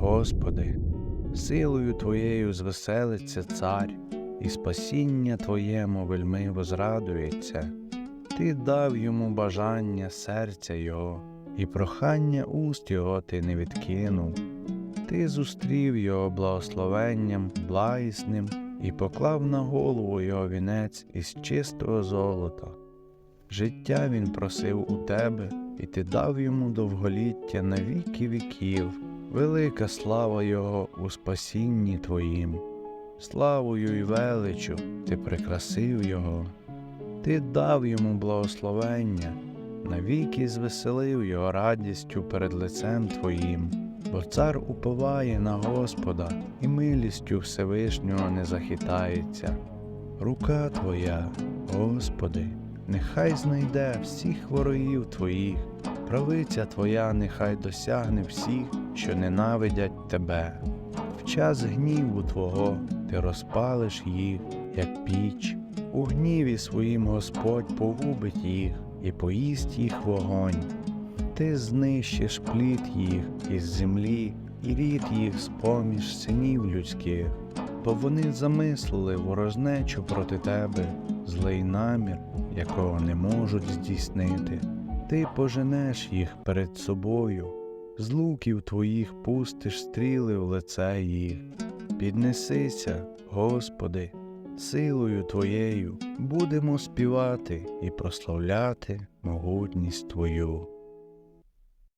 Господи, силою Твоєю звеселиться цар, і спасіння Твоєму вельми возрадується. Ти дав йому бажання серця його, і прохання уст його ти не відкинув. Ти зустрів його благословенням благісним і поклав на голову його вінець із чистого золота. Життя він просив у тебе, і ти дав йому довголіття на віки віків, велика слава його у спасінні твоїм. Славою й величу ти прикрасив його, ти дав йому благословення, навіки звеселив його радістю перед лицем твоїм. Бо цар уповає на Господа, і милістю Всевишнього не захитається. Рука Твоя, Господи, нехай знайде всіх ворогів Твоїх, правиця Твоя нехай досягне всіх, що ненавидять Тебе. В час гніву Твого ти розпалиш їх, як піч, у гніві своїм Господь погубить їх і поїсть їх вогонь. Ти знищиш плід їх із землі і рід їх з поміж синів людських, бо вони замислили ворожнечу проти тебе, злий намір, якого не можуть здійснити. Ти поженеш їх перед собою, з луків твоїх пустиш стріли в лице їх. Піднесися, Господи, силою Твоєю будемо співати і прославляти могутність Твою.